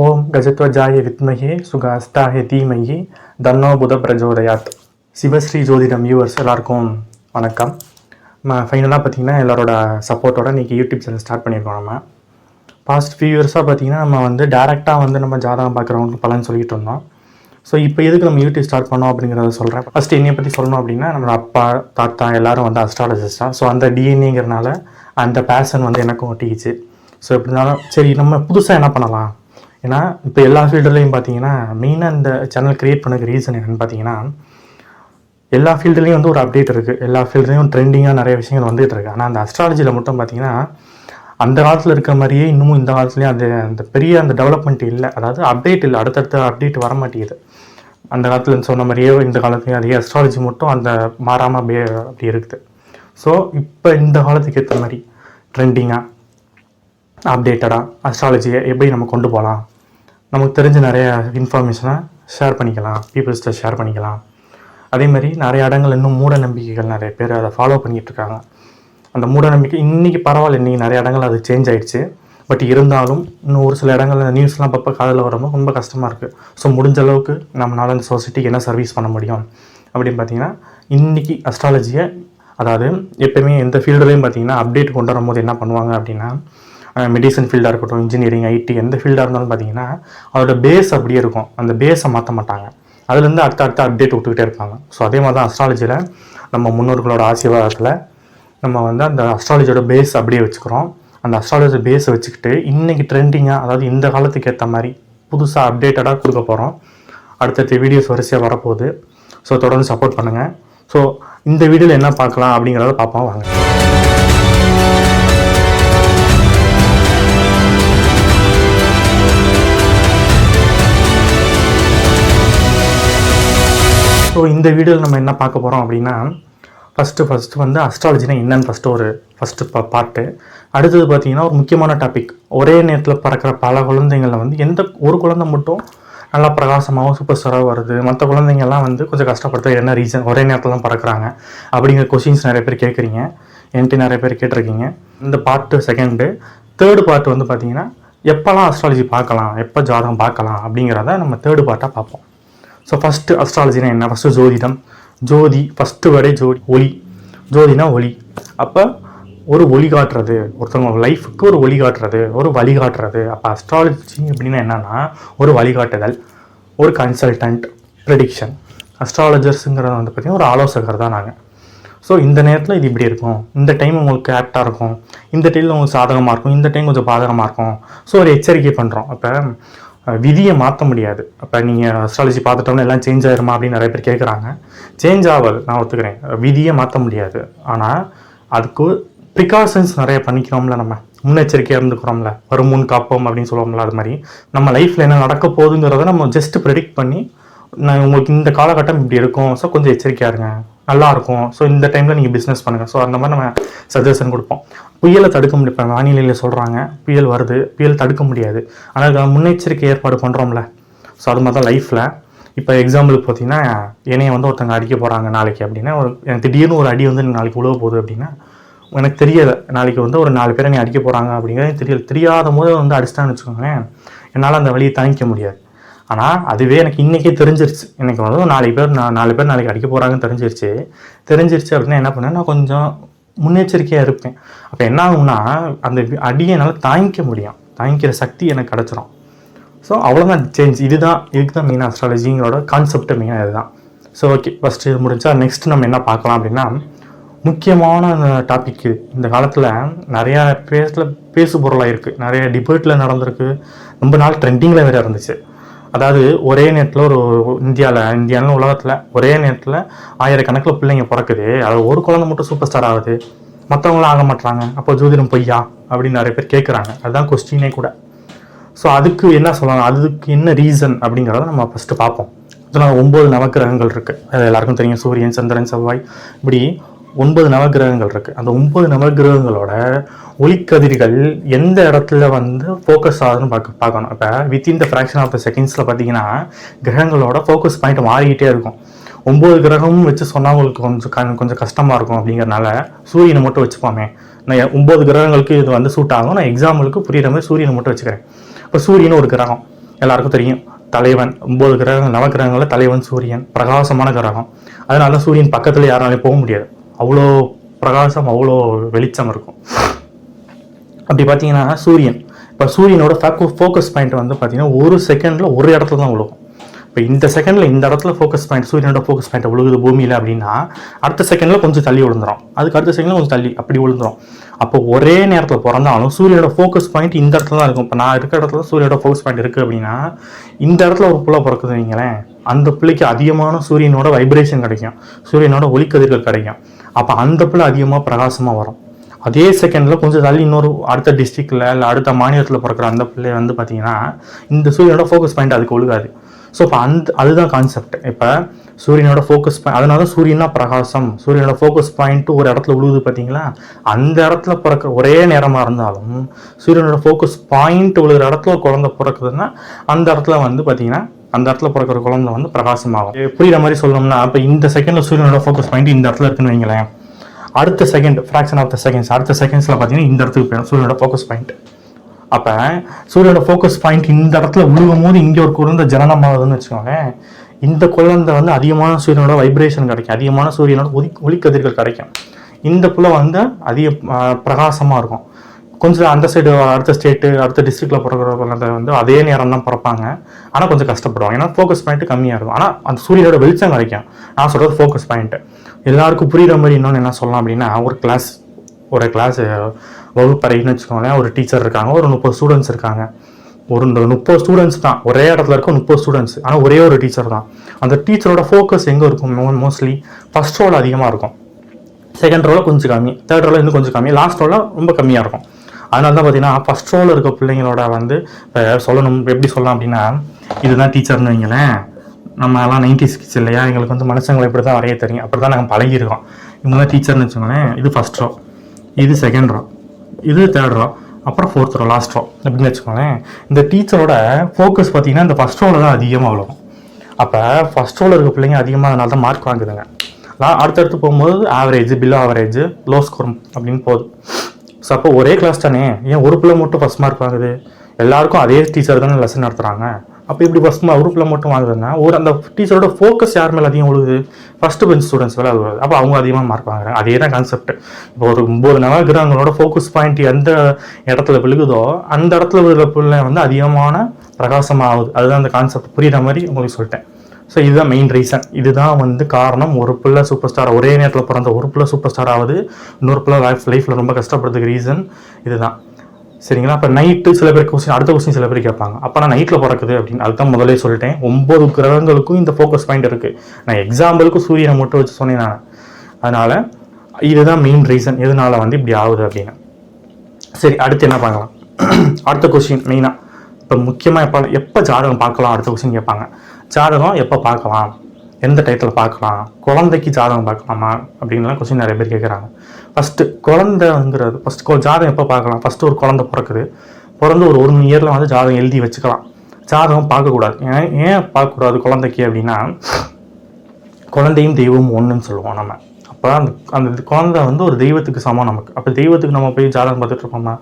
ஓம் கஜத்வஜாய வித்மகே சுகாஸ்தாய தீமகி தன்னோ புத பிரஜோதயாத் சிவஸ்ரீ ஜோதிடம் வியூவர்ஸ் எல்லாருக்கும் வணக்கம். நம்ம ஃபைனலாக பார்த்தீங்கன்னா எல்லாரோட சப்போர்ட்டோட இன்றைக்கி யூடியூப் சேனல் ஸ்டார்ட் பண்ணியிருக்கோம் நம்ம. பாஸ்ட் ஃபியூ இயர்ஸாக பார்த்தீங்கன்னா நம்ம வந்து டேரெக்டாக வந்து நம்ம ஜாதகம் பார்க்குறவங்களுக்கு பலன் சொல்லிட்டு இருந்தோம். ஸோ இப்போ எதுக்கு நம்ம யூடியூப் ஸ்டார்ட் பண்ணோம் அப்படிங்கிறத சொல்கிறேன் ஃபஸ்ட் என்னையை பற்றி சொல்லணும் அப்படின்னா நம்ம அப்பா தாத்தா எல்லாரும் வந்து அஸ்ட்ராலஜிஸ்ட் தான். ஸோ அந்த டிஎன்ஏங்கிறனால அந்த பேஷன் வந்து எனக்கும் ஒட்டிக்கிச்சு. ஸோ எப்படி இருந்தாலும் சரி நம்ம புதுசாக என்ன பண்ணலாம்? ஏன்னா இப்போ எல்லா ஃபீல்டுலேயும் பார்த்தீங்கன்னா மெயினாக இந்த சேனல் க்ரியேட் பண்ணதுக்கு ரீசன் என்னென்னு பார்த்தீங்கன்னா எல்லா ஃபீல்டுலேயும் வந்து ஒரு அப்டேட் இருக்குது எல்லா ஃபீல்டுலேயும் ட்ரெண்டிங்காக நிறைய விஷயங்கள் வந்துகிட்டு இருக்குது ஆனால் அந்த அஸ்ட்ராலஜியில் மட்டும் பார்த்தீங்கன்னா அந்த காலத்தில் இருக்கிற மாதிரியே இன்னமும் இந்த காலத்துலேயும் அந்த அந்த பெரிய அந்த டெவலப்மெண்ட் இல்லை. அதாவது அப்டேட் இல்லை. அடுத்தடுத்த அப்டேட் வர மாட்டேங்குது. அந்த காலத்தில் சொன்ன மாதிரியே இந்த காலத்துலேயும் அதே அஸ்ட்ராலஜி மட்டும் அந்த மாறாமல் அப்படியே அப்படி இருக்குது. ஸோ இப்போ இந்த காலத்துக்கு ஏற்ற மாதிரி ட்ரெண்டிங்காக அப்டேட்டடாக அஸ்ட்ராலஜியை எப்படி நம்ம கொண்டு போகலாம்? நமக்கு தெரிஞ்ச நிறைய இன்ஃபர்மேஷனை ஷேர் பண்ணிக்கலாம். பீப்புள்ஸ்கிட்ட ஷேர் பண்ணிக்கலாம். அதே மாதிரி நிறைய இடங்கள் இன்னும் மூட நம்பிக்கைகள் நிறைய பேர் அதை ஃபாலோ பண்ணிகிட்டு இருக்காங்க. அந்த மூட நம்பிக்கை இன்றைக்கி பரவாயில்ல இன்றைக்கி நிறைய இடங்கள் அது சேஞ்ச் ஆகிடுச்சு பட் இருந்தாலும் இன்னும் ஒரு சில இடங்கள்ல நியூஸ்லாம் அப்பப்போ காதில் வரும்போது ரொம்ப கஷ்டமாக இருக்குது ஸோ முடிஞ்ச அளவுக்கு நம்மளால் அந்த சொசைட்டிக்கு என்ன சர்வீஸ் பண்ண முடியும்? அப்படின்னு பார்த்தீங்கன்னா இன்றைக்கி அஸ்ட்ராலஜியை அதாவது எப்பயுமே எந்த ஃபீல்டுலேயும் பார்த்தீங்கன்னா அப்டேட் கொண்டு வரும்போது என்ன பண்ணுவாங்க அப்படின்னா மெடிசன் ஃபீல்டாக இருக்கட்டும் இன்ஜினியரிங் ஐடி எந்த ஃபீல்டாக இருந்தாலும் பார்த்தீங்கன்னா அதோட பேஸ் அப்படியே இருக்கும். அந்த பேஸை மாற்ற மாட்டாங்க. அதுலேருந்து அடுத்த அடுத்த அப்டேட் விட்டுக்கிட்டே இருப்பாங்க. ஸோ அதே மாதிரி தான் அஸ்ட்ராலஜியில் நம்ம முன்னோர்களோட ஆசீர்வாதத்தில் நம்ம வந்து அந்த அஸ்ட்ராலஜியோட பேஸ் அப்படியே வச்சுக்கிறோம். அந்த அஸ்ட்ராலஜி பேஸை வச்சுக்கிட்டு இன்றைக்கி ட்ரெண்டிங்காக அதாவது இந்த காலத்துக்கு ஏற்ற மாதிரி புதுசாக அப்டேட்டடாக கொடுக்க போகிறோம் அடுத்தடுத்த வீடியோஸ் வரிசையாக வரப்போகுது. ஸோ தொடர்ந்து சப்போர்ட் பண்ணுங்கள் ஸோ இந்த வீடியோவில் என்ன பார்க்கலாம் அப்படிங்கிறத பார்ப்போம் வாங்க. ஸோ இந்த வீடியோவில் நம்ம என்ன பார்க்க போகிறோம் அப்படின்னா ஃபஸ்ட்டு ஃபஸ்ட்டு வந்து அஸ்ட்ராலஜினா என்னன்னு ஃபஸ்ட்டு ஒரு ஃபஸ்ட்டு பா பாட்டு. அடுத்தது பார்த்தீங்கன்னா ஒரு முக்கியமான டாபிக் ஒரே நேரத்தில் பறக்கிற பல குழந்தைங்களை வந்து எந்த ஒரு குழந்தை மட்டும் நல்லா பிரகாசமாகவும் சூப்பர் ஸ்டாராக வருது. மற்ற குழந்தைங்கள்லாம் வந்து கொஞ்சம் கஷ்டப்படுறது என்ன ரீசன் ஒரே நேரத்தில் தான் பறக்கிறாங்க. அப்படிங்கிற கொஷின்ஸ் நிறைய பேர் கேட்குறீங்க. என்கிட்ட நிறைய பேர் கேட்டிருக்கீங்க. இந்த பார்ட்டு செகண்டு தேர்டு பார்ட் வந்து பார்த்தீங்கன்னா எப்போல்லாம் அஸ்ட்ராலஜி பார்க்கலாம்? எப்போ ஜாதகம் பார்க்கலாம்? அப்படிங்கிறத நம்ம தேர்டு பார்ட்டாக பார்ப்போம். ஸோ ஃபஸ்ட்டு அஸ்ட்ராலஜினா என்ன? ஃபஸ்ட்டு ஜோதிடம். ஜோதி ஃபஸ்ட்டு வரை ஜோதி ஒளி. ஜோதினா ஒளி. அப்போ ஒரு ஒளி காட்டுறது. ஒருத்தவங்க லைஃபுக்கு ஒரு ஒளி காட்டுறது ஒரு வழிகாட்டுறது அப்போ அஸ்ட்ராலஜி அப்படின்னா என்னன்னா ஒரு வழிகாட்டுதல் ஒரு கன்சல்டன்ட் ப்ரெடிக்ஷன் அஸ்ட்ராலஜர்ஸுங்கிறது வந்து பார்த்திங்கன்னா ஒரு ஆலோசகர் தான் நாங்கள் ஸோ இந்த நேரத்தில் இது இப்படி இருக்கும். இந்த டைம் உங்களுக்கு ஆப்டாக இருக்கும். இந்த டைமில் உங்களுக்கு சாதகமாக இருக்கும். இந்த டைம் கொஞ்சம் பாதகமாக இருக்கும். ஸோ ஒரு எச்சரிக்கை பண்ணுறோம் அப்போ விதியை மாற்ற முடியாது. அப்போ நீங்கள் அஸ்ட்ராலஜி பார்த்துட்டோம்னா எல்லாம் சேஞ்ச் ஆயிருமா அப்படின்னு நிறைய பேர் கேட்குறாங்க சேஞ்ச் ஆகாது நான் ஒத்துக்கிறேன். விதியை மாற்ற முடியாது. ஆனால் அதுக்கு ப்ரிகாஷன்ஸ் நிறைய பண்ணிக்கிறோம்ல நம்ம. முன்னெச்சரிக்கையாக இருந்துக்கிறோம்ல. வரும் முன் காப்போம் அப்படின்னு சொல்லுவோம்ல அது மாதிரி. நம்ம லைஃப்பில் என்ன நடக்க போகுதுங்கிறத நம்ம ஜஸ்ட் ப்ரெடிக்ட் பண்ணி நான் உங்களுக்கு இந்த காலகட்டம் இப்படி இருக்கும். ஸோ கொஞ்சம் எச்சரிக்கையாக இருங்க. நல்லா இருக்கும் ஸோ இந்த டைமில் நீங்கள் பிஸ்னஸ் பண்ணுங்கள் ஸோ அந்த மாதிரி நம்ம சஜஷன் கொடுப்போம். புயலை தடுக்க முடியும். இப்போ வானிலையில் சொல்கிறாங்க புயல் வருது. புயல் தடுக்க முடியாது. ஆனால் முன்னெச்சரிக்கை ஏற்பாடு பண்ணுறோம்ல ஸோ அது மாதிரி தான் லைஃப்பில் இப்போ எக்ஸாம்பிளுக்கு பார்த்தீங்கன்னா என்னைய வந்து ஒருத்தங்க அடிக்க போகிறாங்க நாளைக்கு அப்படின்னா ஒரு எனக்கு திடீர்னு ஒரு அடி வந்து நாளைக்கு உழுவ போகுது அப்படின்னா எனக்கு தெரியல. நாளைக்கு வந்து ஒரு நாலு பேரை நீ அடிக்க போகிறாங்க அப்படிங்கிறது தெரியல. தெரியாத போது வந்து அடிச்சிட்டான்னு வச்சுக்கோங்களேன் என்னால் அந்த வழியை தாங்கிக்க முடியாது. ஆனால் அதுவே எனக்கு இன்றைக்கே தெரிஞ்சிருச்சு. எனக்கு வந்து நாலு பேர் நான் நாலு பேர் நாளைக்கு அடிக்க போகிறாங்கன்னு தெரிஞ்சிருச்சு. தெரிஞ்சிருச்சு அப்படின்னா என்ன பண்ணேன் நான் கொஞ்சம் முன்னெச்சரிக்கையாக இருப்பேன். அப்போ என்ன ஆகும்னா அந்த அடியை என்னால் தாங்கிக்க முடியும். தாங்கிக்கிற சக்தி எனக்கு கிடச்சிரும். ஸோ அவ்வளோதான் சேஞ்ச் இதுதான் இதுக்கு தான் மெயின் அஸ்ட்ராலஜிங்களோட கான்செப்ட் மெயினாக இதுதான். ஸோ ஓகே ஃபஸ்ட்டு இது முடிஞ்சா நெக்ஸ்ட் நம்ம என்ன பார்க்கலாம் அப்படின்னா முக்கியமான டாபிக் இந்த காலத்தில் நிறையா பேஸில் பேசு பொருளாக இருக்குது நிறைய டிபேட்டில் நடந்திருக்கு. ரொம்ப நாள் ட்ரெண்டிங்கில் வேறு இருந்துச்சு. அதாவது ஒரே நேரத்தில் ஒரு இந்தியாவில் இந்தியாவில் உலகத்தில் ஒரே நேரத்தில் ஆயிரக்கணக்கில் பிள்ளைங்க பிறக்குது. அது ஒரு குழந்தை மட்டும் சூப்பர் ஸ்டார் ஆகுது. மற்றவங்களாம் ஆக மாட்டாங்க அப்போ ஜோதிடம் பொய்யா? அப்படின்னு நிறைய பேர் கேட்குறாங்க அதுதான் கொஸ்டினே கூட. ஸோ அதுக்கு என்ன சொல்லலாம்? அதுக்கு என்ன ரீசன் அப்படிங்கிறத நம்ம ஃபஸ்ட்டு பார்ப்போம். இதில் ஒம்பது நவக்கிரகங்கள் இருக்குது அது எல்லாருக்கும் தெரியும். சூரியன் சந்திரன் செவ்வாய். இப்படி ஒன்பது நவகிரகங்கள் இருக்குது அந்த ஒன்பது நவகிரகங்களோட ஒளிக்கதிர்கள் எந்த இடத்துல வந்து ஃபோக்கஸ் ஆகுதுன்னு பார்க்க பார்க்கணும். இப்போ within the fraction of the செகண்ட்ஸில் பார்த்தீங்கன்னா கிரகங்களோட ஃபோக்கஸ் பாயிண்ட் மாறிக்கிட்டே இருக்கும். ஒம்பது கிரகமும் வச்சு சொன்னால் உங்களுக்கு கொஞ்சம் க- கொஞ்சம் கஷ்டமாக இருக்கும் அப்படிங்கிறனால சூரியனை மட்டும் வச்சுப்போமே. நான் ஒம்பது கிரகங்களுக்கு இது வந்து சூட் ஆகும். நான் எக்ஸாம்பிளுக்கு புரியுற மாதிரி சூரியனை மட்டும் வச்சுக்கிறேன். இப்போ சூரியன் ஒரு கிரகம். எல்லாருக்கும் தெரியும். தலைவன் ஒம்பது கிரகங்கள் நவகிரகங்களில் தலைவன் சூரியன் பிரகாசமான கிரகம். அதனால தான் சூரியன் பக்கத்தில் யாராலையும் போக முடியாது. அவ்வளோ பிரகாசம் அவ்வளோ வெளிச்சம் இருக்கும். அப்படி பார்த்தீங்கன்னா சூரியன். இப்போ சூரியனோட ஃபோக்கஸ் பாயிண்ட் வந்து பார்த்தீங்கன்னா ஒரு செகண்டில் ஒரு இடத்துல தான் விழுகும். இப்போ இந்த செகண்டில் இந்த இடத்துல ஃபோக்கஸ் பாயிண்ட் சூரியனோட ஃபோக்கஸ் பாயிண்ட் விழுகுது பூமியில் அப்படின்னா அடுத்த செகண்டில் கொஞ்சம் தள்ளி விழுந்துரும். அதுக்கு அடுத்த செகண்டில் கொஞ்சம் தள்ளி அப்படி விழுந்துரும். அப்போ ஒரே நேரத்தில் பிறந்தாலும் சூரியனோட ஃபோக்கஸ் பாயிண்ட் இந்த இடத்துல தான் இருக்கும். இப்போ நான் இருக்கிற இடத்துல சூரியனோட ஃபோக்கஸ் பாயிண்ட் இருக்குது அப்படின்னா இந்த இடத்துல ஒரு புள்ள பிறக்குது வைங்களேன் அந்த பிள்ளைக்கு அதிகமான சூரியனோட வைப்ரேஷன் கிடைக்கும். சூரியனோட ஒளிக்கதிர்கள் கிடைக்கும். அப்போ அந்த பிள்ளை அதிகமாக பிரகாசமாக வரும். அதே செகண்டில் கொஞ்சம் தள்ளி இன்னொரு அடுத்த டிஸ்ட்ரிக்டில் இல்லை அடுத்த மாநிலத்தில் பிறக்கிற அந்த பிள்ளை வந்து பார்த்தீங்கன்னா இந்த சூரியனோட ஃபோக்கஸ் பாயிண்ட் அதுக்கு ஒழுகாது. ஸோ இப்போ அந்த அதுதான் கான்செப்ட் இப்போ சூரியனோட ஃபோக்கஸ் பாயிண்ட் அதனால தான் சூரியனா பிரகாசம். சூரியனோட ஃபோக்கஸ் பாயிண்ட் ஒரு இடத்துல விழுகுது பார்த்தீங்களா அந்த இடத்துல பிறக்கிற ஒரே நேரமாக இருந்தாலும் சூரியனோட ஃபோக்கஸ் பாயிண்ட் விழுகிற இடத்துல குழந்தை பிறக்குதுன்னா அந்த இடத்துல வந்து பார்த்தீங்கன்னா அந்த இடத்துல பிறக்கிற குழந்தை வந்து பிரகாசமாகும். புரியுற மாதிரி சொல்லணும்னா இப்போ இந்த செகண்டில் சூரியனோட ஃபோக்கஸ் பாயிண்ட் இந்த இடத்துல இருக்குன்னு வைங்களேன். அடுத்த second fraction of the seconds அடுத்த செகண்ட்ஸில் பார்த்தீங்கன்னா இந்த இடத்துக்கு போயிடும். சூரியனோட ஃபோக்கஸ் பாயிண்ட் அப்போ சூரியனோட ஃபோக்கஸ் பாயிண்ட் இந்த இடத்துல விழுகும் போது இங்கே ஒரு குழந்தை ஜனனமாகுதுன்னு வச்சுக்கோங்க இந்த குழந்தை வந்து அதிகமான சூரியனோட வைப்ரேஷன் கிடைக்கும். அதிகமான சூரியனோட ஒலி ஒளிக்கதிர்கள் கிடைக்கும். இந்த புள்ள வந்து அதிக பிரகாசமாக இருக்கும். கொஞ்சம் அந்த சைடு அடுத்த ஸ்டேட்டு அடுத்த டிஸ்ட்ரிக்டில் பிறக்கிற குழந்தை வந்து அதே நேரம் தான் பிறப்பாங்க. ஆனால் கொஞ்சம் கஷ்டப்படுவாங்க. ஏன்னா ஃபோக்கஸ் பாயிண்ட்டு கம்மியாக இருக்கும். ஆனால் அந்த சூரியனோட வெளிச்சம் கிடைக்கும். நான் சொல்கிறது ஃபோக்கஸ் பாயிண்ட்டு எல்லாருக்கும் புரியுற மாதிரி இன்னொன்று என்ன சொல்லலாம் அப்படின்னா ஒரு கிளாஸ் ஒரு கிளாஸ் வகுப்பறைன்னு வச்சுக்கோங்களேன். ஒரு டீச்சர் இருக்காங்க ஒரு முப்பது ஸ்டூடெண்ட்ஸ் இருக்காங்க. ஒரு முப்பது ஸ்டூடெண்ட்ஸ் தான். ஒரே இடத்துல இருக்க முப்பது ஸ்டூடெண்ட்ஸ் ஆனால் ஒரே ஒரு டீச்சர் தான். அந்த டீச்சரோட ஃபோக்கஸ் எங்கே இருக்கும்? மோஸ்ட்லி ஃபஸ்ட் ரோல் அதிகமாக இருக்கும். செகண்ட் ரோல கொஞ்சம் கம்மி. தேர்ட் ரோல இன்னும் கொஞ்சம் கம்மி. லாஸ்ட் ரோல ரொம்ப கம்மியாக இருக்கும். அதனால தான் பார்த்தீங்கன்னா ஃபர்ஸ்ட் ரோல இருக்க பிள்ளைங்களோட வந்து இப்போ சொல்லணும் எப்படி சொல்லலாம் அப்படின்னா இதுதான் டீச்சர்னு வைங்களேன். நம்ம எல்லாம் நைன்டி சிக்ஸ் இல்லையா? எங்களுக்கு வந்து மனுஷங்களை இப்படி தான் வரைய தெரியும். அப்படி தான் நாங்கள் பழகிருக்கோம் இவங்க தான் டீச்சர்னு வச்சுக்கோங்களேன் இது ஃபர்ஸ்ட் ரோ இது செகண்ட் ரோ இது தேர்ட் ரோ அப்புறம் ஃபோர்த் ரோ லாஸ்ட் ரோ அப்படின்னு வச்சுக்கோங்களேன் இந்த டீச்சரோட ஃபோக்கஸ் பார்த்தீங்கன்னா இந்த ஃபர்ஸ்ட் ரோவில் தான் அதிகமாக விழுகும் அப்போ ஃபர்ஸ்ட் ரோவில் இருக்க பிள்ளைங்க அதிகமாக அதனால தான் மார்க் வாங்குதுங்க. நான் அடுத்தடுத்து போகும்போது average below average low score அப்படின்னு போகுது. ஸோ அப்போ ஒரே கிளாஸ் தானே? ஏன் ஒரு பிள்ளை மட்டும் ஃபஸ்ட் மார்க் வாங்குது? எல்லாருக்கும் அதே டீச்சர் தானே லெசன் நடத்துகிறாங்க அப்போ இப்படி ஃபஸ்ட் மார்க் ஒரு பிள்ளை மட்டும் வாங்குறதுனா ஒரு அந்த டீச்சரோட ஃபோக்கஸ் யார் மேலே அதிகம் விழுகுது ஃபர்ஸ்ட் பெஞ்ச் ஸ்டூடெண்ட்ஸ் மேலே வருது. அப்போ அவங்க அதிகமாக மார்க் வாங்குறாங்க. அதே தான் கான்செப்ட் இப்போ ஒரு ஒம்பது நவகிரகங்களோட ஃபோக்கஸ் பாயிண்ட் எந்த இடத்துல விழுகுதோ அந்த இடத்துல விழுகிற பிள்ளை வந்து அதிகமான பிரகாசமாகுது. அதுதான் அந்த கான்செப்ட் புரியுற மாதிரி உங்களுக்கு சொல்லிட்டேன். ஸோ இதுதான் மெயின் ரீசன் இதுதான் வந்து காரணம். ஒரு பிள்ளை சூப்பர் ஸ்டார் ஒரே நேரத்தில் பிறந்த ஒரு பிள்ளை சூப்பர் ஸ்டார் ஆகுது இன்னொரு பிள்ளை லைஃப் லைஃப்பில் ரொம்ப கஷ்டப்படுறதுக்கு ரீசன் இதுதான். சரிங்களா? அப்போ நைட்டு சில பேர் கொஸ்டின் அடுத்த கொஸ்டின் சில பேர் கேட்பாங்க. அப்போ நான் நைட்டில் பிறக்குது அப்படின்னு அதுதான் முதலே சொல்லிட்டேன். ஒம்பது கிரகங்களுக்கும் இந்த ஃபோக்கஸ் பாயிண்ட் இருக்குது நான் எக்ஸாம்பிளுக்கு சூரியனை மட்டும் வச்சு சொன்னேன் நான். அதனால் இதுதான் மெயின் ரீசன் எதனால வந்து இப்படி ஆகுது அப்படின்னு. சரி அடுத்து என்ன பார்க்கலாம்? அடுத்த கொஸ்டின் மெயினாக இப்போ முக்கியமாக எப்போ எப்போ ஜாதகம் பார்க்கலாம்? அடுத்த கொஸ்டின் கேட்பாங்க. ஜாதகம் எப்போ பார்க்கலாம்? எந்த டயத்தில் பார்க்கலாம்? குழந்தைக்கு ஜாதகம் பார்க்கலாமா? அப்படின்லாம் கொஸ்டின் நிறைய பேர் கேட்குறாங்க. ஃபஸ்ட்டு குழந்தைங்கிறது ஃபஸ்ட்டு ஜாதகம் எப்போ பார்க்கலாம்? ஃபஸ்ட்டு ஒரு குழந்தை பிறக்குது. பிறந்து ஒரு ஒன் இயரில் வந்து ஜாதகம் எழுதி வச்சுக்கலாம். ஜாதகம் பார்க்கக்கூடாது. ஏன் ஏன் பார்க்கக்கூடாது குழந்தைக்கு அப்படின்னா குழந்தையும் தெய்வமும் ஒன்றுன்னு சொல்லுவோம் நம்ம. அப்போ அந்த அந்த குழந்தை வந்து ஒரு தெய்வத்துக்கு சமம் நமக்கு. அப்போ தெய்வத்துக்கு நம்ம போய் ஜாதகம் பார்த்துட்டு இருக்கோம்னா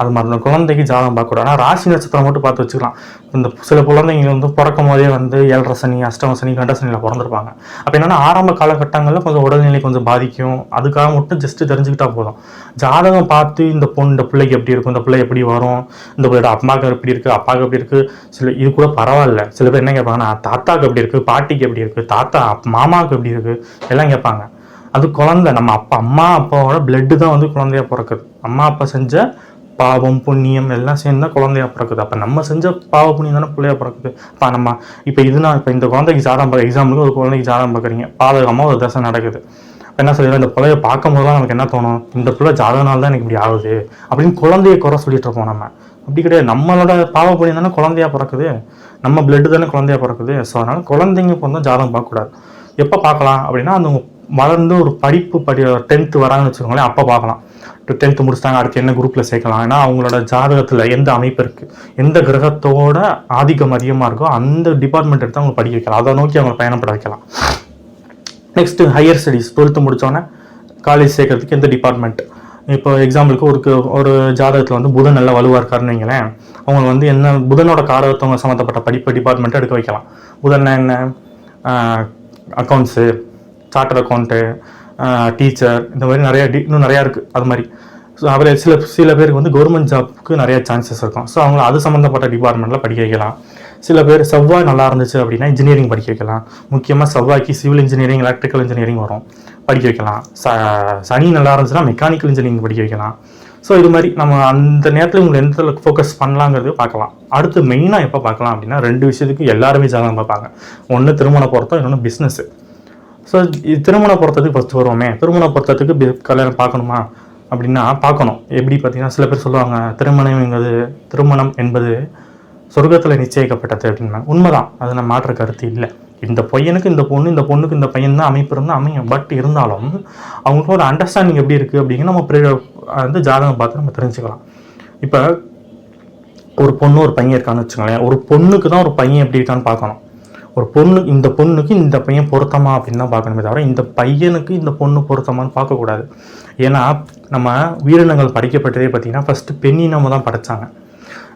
அது மாதிரி அந்த குழந்தைக்கு ஜாதகம் பார்க்கக்கூடாது ஆனால் ராசி நட்சத்திரம் மட்டும் பார்த்து வச்சுக்கலாம். இந்த சில குழந்தைங்க வந்து பிறக்கும் போதே வந்து ஏழரை சனி அஷ்டம சனி கண்ட சனியில் பிறந்திருப்பாங்க. அப்போ என்னென்னா ஆரம்ப காலகட்டங்களில் கொஞ்சம் உடல்நிலை கொஞ்சம் பாதிக்கும். அதுக்காக மட்டும் ஜஸ்ட்டு தெரிஞ்சுக்கிட்டா போதும். ஜாதகம் பார்த்து இந்த பொண்ணு இந்த பிள்ளைக்கு எப்படி இருக்கும் இந்த பிள்ளை எப்படி வரும் இந்த பிள்ளையோட அம்மாவுக்கு எப்படி இருக்குது அப்பாவுக்கு எப்படி இருக்குது சில இது கூட பரவாயில்ல. சில பேர் என்ன கேட்பாங்கன்னா தாத்தாவுக்கு எப்படி இருக்குது பாட்டிக்கு எப்படி இருக்குது தாத்தா மாமாவுக்கு எப்படி இருக்குது எல்லாம் கேட்பாங்க. அது குழந்தை. நம்ம அப்பா அம்மா அப்பாவோட பிளட்டு தான் வந்து குழந்தையா பிறக்குது. அம்மா அப்பா செஞ்ச பாவம் புண்ணியம் எல்லாம் சேர்ந்து தான் குழந்தையா பிறக்குது. அப்போ நம்ம செஞ்ச பாவ புண்ணியம் தானே பிள்ளையா பிறக்குது. அப்போ நம்ம இப்போ இதுனா இப்போ இந்த குழந்தைக்கு ஜாதகம் பார்க்க எக்ஸாம்பிளுக்கு ஒரு குழந்தைக்கு ஜாதகம் பார்க்குறீங்க பாதகமாக ஒரு தசை நடக்குது. என்ன சொல்லிடுறோம் இந்த பிள்ளைய பார்க்கும்போதெல்லாம் நமக்கு என்ன தோணும்? இந்த பிள்ளை ஜாதகனால தான் எனக்கு இப்படி ஆகுது அப்படின்னு குழந்தைய குறை சொல்லிட்டு இருப்போம் நம்ம. அப்படி கிடையாது. நம்மளோட பாவ புண்ணியம் தானே குழந்தையா பிறக்குது. நம்ம பிளட்டு தானே குழந்தையா பிறக்குது. ஸோ அதனால குழந்தைங்க பிறந்தா ஜாதகம் பார்க்கக்கூடாது. எப்போ பார்க்கலாம்? அப்படின்னா அந்த வளர்ந்து ஒரு படிப்பு படி டென்த்து வராங்கன்னு வச்சுக்கோங்களேன் அப்போ பார்க்கலாம். டென்த்து முடிச்சிட்டாங்க அடுத்து என்ன குரூப்பில் சேர்க்கலாம்? ஏன்னா அவங்களோட ஜாதகத்தில் எந்த அமைப்பு இருக்குது எந்த கிரகத்தோட ஆதிக்கம் அதிகமாக இருக்கோ அந்த டிபார்ட்மெண்ட் எடுத்து அவங்க படிக்க வைக்கலாம். அதை நோக்கி அவங்க பயணப்பட வைக்கலாம். நெக்ஸ்ட்டு ஹையர் ஸ்டடீஸ் டுவெல்த்து முடித்தோன்னே காலேஜ் சேர்க்கறதுக்கு எந்த டிபார்ட்மெண்ட் இப்போ எக்ஸாம்பிளுக்கு ஒரு ஒரு ஜாதகத்தில் வந்து புதன் நல்லா வலுவாக இருக்காருன்னு வைங்களேன். அவங்க வந்து என்ன புதனோட காரகத்தவங்க சம்மந்தப்பட்ட படிப்பு டிபார்ட்மெண்ட்டை எடுக்க வைக்கலாம். புதன் என்ன? அக்கௌண்ட்ஸு சார்ட்டர் அக்கௌண்ட்டு டீச்சர் இந்த மாதிரி நிறையா டி இன்னும் நிறையா இருக்குது அது மாதிரி. ஸோ அவர் சில சில பேருக்கு வந்து கவர்மெண்ட் ஜாப்க்கு நிறைய சான்சஸ் இருக்கும். ஸோ அவங்க அது சம்மந்தப்பட்ட டிபார்ட்மெண்ட்டில் படிக்க வைக்கலாம். சில பேர் செவ்வாய் நல்லா இருந்துச்சு அப்படின்னா இன்ஜினியரிங் படிக்க வைக்கலாம். முக்கியமாக செவ்வாய்க்கு சிவில் இன்ஜினியரிங் எலக்ட்ரிக்கல் இன்ஜினியரிங் வரும். படிக்க வைக்கலாம். ச சனி நல்லா இருந்துச்சுன்னா மெக்கானிக்கல் இன்ஜினியரிங் படிக்க வைக்கலாம். ஸோ இது மாதிரி நம்ம அந்த நேரத்தில் உங்களுக்கு எந்த ஃபோக்கஸ் பண்ணலாங்கிறது பார்க்கலாம். அடுத்து மெயினாக எப்போ பார்க்கலாம் அப்படின்னா ரெண்டு விஷயத்துக்கு எல்லாருமே ஜாதகம் பார்ப்பாங்க. ஒன்று திருமண பொருத்தம் இன்னொன்று பிஸ்னஸ்ஸு ஸோ திருமண பொருத்தத்துக்கு ஃபஸ்ட்டு வருவோமே. திருமண பொருத்தத்துக்கு கல்யாணம் பார்க்கணுமா? அப்படின்னா பார்க்கணும். எப்படி பார்த்தீங்கன்னா சில பேர் சொல்லுவாங்க திருமணம் திருமணம் என்பது சொர்க்கத்தில் நிச்சயிக்கப்பட்டது அப்படின்னா உண்மைதான். அது நம்ம மாற்ற கருத்து இல்லை. இந்த பையனுக்கு இந்த பொண்ணு இந்த பொண்ணுக்கு இந்த பையன் தான் அமைப்பு இருந்தால் அமையும். பட் இருந்தாலும் அவங்களுக்கு ஒரு அண்டர்ஸ்டாண்டிங் எப்படி இருக்குது அப்படிங்கிற நம்ம pre- வந்து ஜாதகம் பார்த்து நம்ம தெரிஞ்சுக்கலாம். இப்போ ஒரு பொண்ணு ஒரு பையன் இருக்கான்னு வச்சுக்கோங்களேன். ஒரு பொண்ணுக்கு தான் ஒரு பையன் எப்படி இருக்கான்னு பார்க்கணும். ஒரு பொண்ணு இந்த பொண்ணுக்கு இந்த பையன் பொருத்தமா அப்படின்னு தான் பார்க்கணுமே தவிர இந்த பையனுக்கு இந்த பொண்ணு பொருத்தமானு பார்க்கக்கூடாது. ஏன்னா நம்ம உயிரினங்கள் படைக்கப்பட்டதே பார்த்தீங்கன்னா ஃபஸ்ட்டு பெண்ணினம் தான் படைச்சாங்க.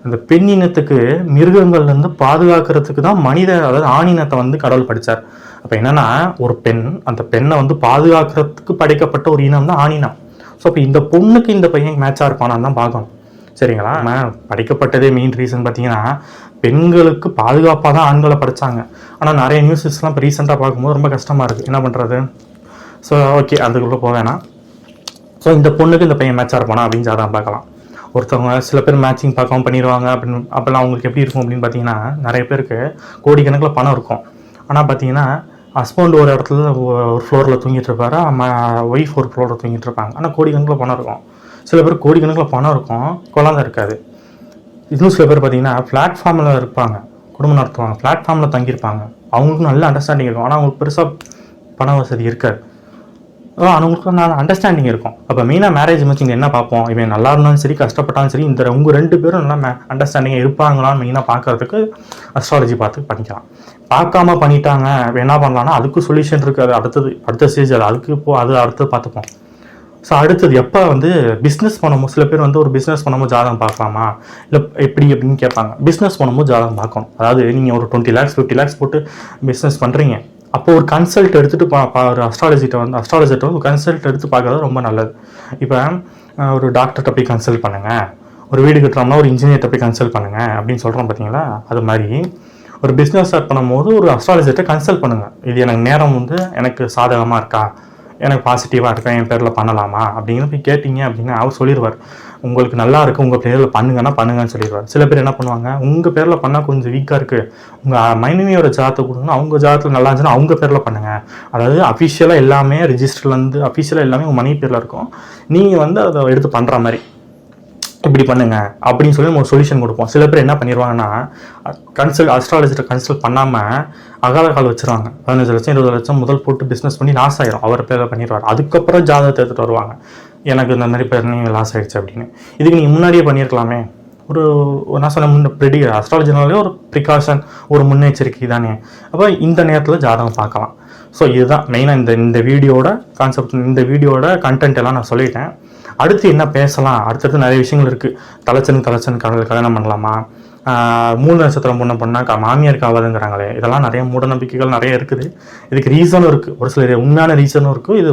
அந்த பெண்ணினத்துக்கு மிருகங்கள்லேருந்து பாதுகாக்கிறதுக்கு தான் மனித அதாவது ஆணினத்தை வந்து கடவுள் படித்தார் அப்போ என்னென்னா ஒரு பெண் அந்த பெண்ணை வந்து பாதுகாக்கிறதுக்கு படைக்கப்பட்ட ஒரு இனம் தான் ஆணினம். ஸோ அப்போ இந்த பொண்ணுக்கு இந்த பையன் மேட்சாக இருப்பானான்னு தான் பார்க்கணும். சரிங்களா? படிக்கப்பட்டதே மெயின் ரீசன் பார்த்தீங்கன்னா பெண்களுக்கு பாதுகாப்பாக தான் ஆண்களை படித்தாங்க ஆனால் நிறைய நியூஸஸ்லாம் இப்போ ரீசெண்டாக பார்க்கும்போது ரொம்ப கஷ்டமாக இருக்குது என்ன பண்ணுறது ஸோ ஓகே அதுக்குள்ளே வேணாம். ஸோ இந்த பொண்ணுக்கு இந்த பையன் மேட்சாக இருப்பானா அப்படின்னு ஜாதகம் பார்க்கலாம். ஒருத்தவங்க சில பேர் மேட்சிங் பார்க்காம பண்ணிடுவாங்க அப்படின்னு அப்போல்லாம் அவங்களுக்கு எப்படி இருக்கும் அப்படின்னு பார்த்தீங்கன்னா நிறைய பேருக்கு கோடிக்கணக்கில் பணம் இருக்கும். ஆனால் பார்த்தீங்கன்னா ஹஸ்பண்ட் ஒரு இடத்துல ஒரு ஃப்ளோரில் தூங்கிட்டு இருப்பாரு ஒய்ஃப் ஒரு ஃப்ளோரில் தூங்கிட்டு இருப்பாங்க. ஆனால் கோடிக்கணக்கில் பணம் இருக்கும். சில பேர் கோடிக்கணக்கில் பணம் இருக்கும் குழந்தை இருக்காது. இன்னும் சில பேர் பார்த்தீங்கன்னா பிளாட்ஃபார்மில் இருப்பாங்க. குடும்பம் நடத்துவாங்க. பிளாட்ஃபார்மில் தங்கியிருப்பாங்க. அவங்களுக்கும் நல்ல அண்டர்ஸ்டாண்டிங் இருக்கும். ஆனால் அவங்களுக்கு பெருசாக பண வசதி இருக்காது. அவங்களுக்கு நல்ல அண்டர்ஸ்டாண்டிங் இருக்கும். அப்போ மெயினாக மேரேஜ் மேட்சிங் என்ன பார்ப்போம்? இவன் நல்லா இருந்தாலும் சரி கஷ்டப்பட்டாலும் சரி இந்த உங்கள் ரெண்டு பேரும் நல்லா அண்டர்ஸ்டாண்டிங்காக இருப்பாங்களான்னு மெயினாக பார்க்கறதுக்கு அஸ்ட்ராலஜி பார்த்து பண்ணிக்கலாம். பார்க்காம பண்ணிட்டாங்க என்ன பண்ணலாம்னா அதுக்கு சொல்யூஷன் இருக்குது அது அடுத்தது அடுத்த ஸ்டேஜ் அது அதுக்கு இப்போ அது அடுத்தது பார்த்துப்போம். ஸோ அடுத்தது எப்போ வந்து பிஸ்னஸ் பண்ணும்போது சில பேர் வந்து ஒரு பிஸ்னஸ் பண்ணும்போது ஜாதகம் பார்க்கலாமா? இல்லை எப்படி அப்படின்னு கேட்பாங்க. பிஸ்னஸ் பண்ணும்போது ஜாதகம் பார்க்கணும். அதாவது நீங்கள் ஒரு டுவெண்ட்டி லேக்ஸ் ஃபிஃப்டி லேக்ஸ் போட்டு பிஸ்னஸ் பண்ணுறீங்க அப்போ ஒரு கன்சல்ட் எடுத்துகிட்டு பா பா- ஒரு அஸ்ட்ராலஜிட்ட வந்து அஸ்ட்ராலஜிட்ட வந்து கன்சல்ட் எடுத்து பார்க்கறது ரொம்ப நல்லது. இப்போ ஒரு டாக்டர்கிட்ட போய் கன்சல்ட் பண்ணுங்கள் ஒரு வீடு கட்டுறோம்னா ஒரு இன்ஜினியர்கிட்ட போய் கன்சல்ட் பண்ணுங்க அப்படின்னு சொல்கிறோம் பார்த்தீங்களா அது மாதிரி ஒரு பிஸ்னஸ் ஸ்டார்ட் பண்ணும்போது ஒரு அஸ்ட்ராலஜிட்ட கன்சல்ட் பண்ணுங்கள் இது எனக்கு நேரம் வந்து எனக்கு சாதகமாக இருக்கா? எனக்கு பாசிட்டிவாக இருக்கேன் என் பேரில் பண்ணலாமா? அப்படின்னு போய் கேட்டிங்க அப்படின்னா அவர் சொல்லிடுவார் உங்களுக்கு நல்லா இருக்குது உங்கள் பேரில் பண்ணுங்கன்னா பண்ணுங்கன்னு சொல்லிடுவார் சில பேர் என்ன பண்ணுவாங்க உங்கள் பேரில் பண்ணால் கொஞ்சம் வீக்காக இருக்குது உங்கள் மைனிமியோட ஜாதத்தை கொடுங்க அவங்க ஜாதத்தில் நல்லா இருந்துச்சுன்னா அவங்க பேரில் பண்ணுங்கள் அதாவது அஃபிஷியலாக எல்லாமே ரிஜிஸ்டர்லேருந்து அஃபிஷியலாக எல்லாமே உங்கள் மணி பேரில் இருக்கும். நீங்கள் வந்து அதை எடுத்து பண்ணுற மாதிரி. இப்படி பண்ணுங்க அப்படின்னு சொல்லி நம்ம ஒரு சொல்யூஷன் கொடுப்போம். சில பேர் என்ன பண்ணிடுவாங்கன்னா கன்சல்ட் அஸ்ட்ராலஜிட்ட கன்சல்ட் பண்ணாமல் அகால கால் வச்சுருவாங்க. பதினஞ்சு லட்சம் இருபது லட்சம் முதல் போட்டு பிஸ்னஸ் பண்ணி லாஸ் ஆகிடும் அவர் பேரில் பண்ணிடுவார். அதுக்கப்புறம் ஜாதகத்தை எடுத்துட்டு வருவாங்க. எனக்கு இந்த மாதிரி பேர் நீங்கள் லாஸ் ஆயிடுச்சு அப்படின்னு. இதுக்கு நீங்கள் முன்னாடியே பண்ணியிருக்கலாமே ஒரு ஒரு நான் சொன்ன முன்ன அஸ்ட்ராலஜினாலே ஒரு ப்ரிகாஷன் ஒரு முன்னெச்சரிக்கை தானே. அப்போ இந்த நேரத்தில் ஜாதகம் பார்க்கலாம். ஸோ இதுதான் மெயினாக இந்த இந்த வீடியோட கான்செப்ட் இந்த வீடியோட கண்டென்ட் எல்லாம் நான் சொல்லிட்டேன். அடுத்து என்ன பேசலாம்? அடுத்தடுத்து நிறைய விஷயங்கள் இருக்குது தலைச்சன் தலைச்சன் கடல் கல்யாணம் பண்ணலாமா? மூணு நட்சத்திரம் பொண்ணு பண்ணால் மாமியாருக்கு ஆகாதுங்கிறாங்களே இதெல்லாம் நிறைய மூட நம்பிக்கைகள் நிறைய இருக்குது. இதுக்கு ரீசனும் இருக்குது ஒரு சில உண்மையான ரீசனும் இருக்கும் இது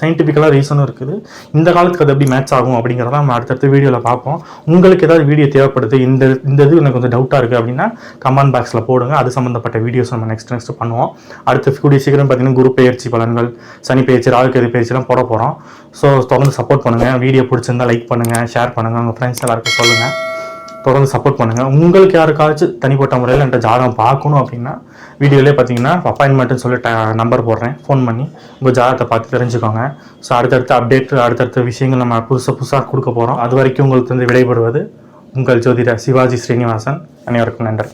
சயின்டிஃபிக்கலாக ரீசனும் இருக்குது. இந்த காலத்துக்கு அது எப்படி மேட்ச் ஆகும் அப்படிங்கிறத நம்ம அடுத்தடுத்த வீடியோவில் பார்ப்போம். உங்களுக்கு ஏதாவது வீடியோ தேவைப்படுது இந்த இந்த இது எனக்கு கொஞ்சம் டவுட்டாக இருக்குது அப்படின்னா கமெண்ட் பாக்ஸில் போடுங்க. அது சம்மந்தப்பட்ட வீடியோஸ் நம்ம நெக்ஸ்ட் நெக்ஸ்ட் பண்ணுவோம். அடுத்த கூடிய சீக்கிரம் பார்த்தீங்கன்னா குரு பயிற்சி பலன்கள் சனி பெயர்ச்சி ராகுகேது பயிற்சிலாம் போட போகிறோம் ஸோ தொடர்ந்து சப்போர்ட் பண்ணுங்கள் வீடியோ பிடிச்சிருந்தா லைக் பண்ணுங்கள் ஷேர் பண்ணுங்கள் உங்கள் ஃப்ரெண்ட்ஸ் எல்லாருக்கும் சொல்லுங்கள் தொடர்ந்து சப்போர்ட் பண்ணுங்கள் உங்களுக்கு யாருக்காச்சும் தனிப்பட்ட முறையில் என்கிட்ட ஜாதகம் பார்க்கணும் அப்படின்னா வீடியோலேயே பார்த்தீங்கன்னா அப்பாயின்மெண்ட்டுன்னு சொல்லி நம்பர் போடுறேன். ஃபோன் பண்ணி உங்கள் ஜாதகத்தை பார்த்து தெரிஞ்சுக்கோங்க. ஸோ அடுத்தடுத்த அப்டேட் அடுத்தடுத்த விஷயங்கள் நம்ம புதுசாக புதுசாக கொடுக்க போகிறோம் அது வரைக்கும் உங்களுக்கு வந்து விடைபெறுவது உங்கள் ஜோதிடர் சிவாஜி ஸ்ரீனிவாசன். அனைவருக்கும் நன்றி.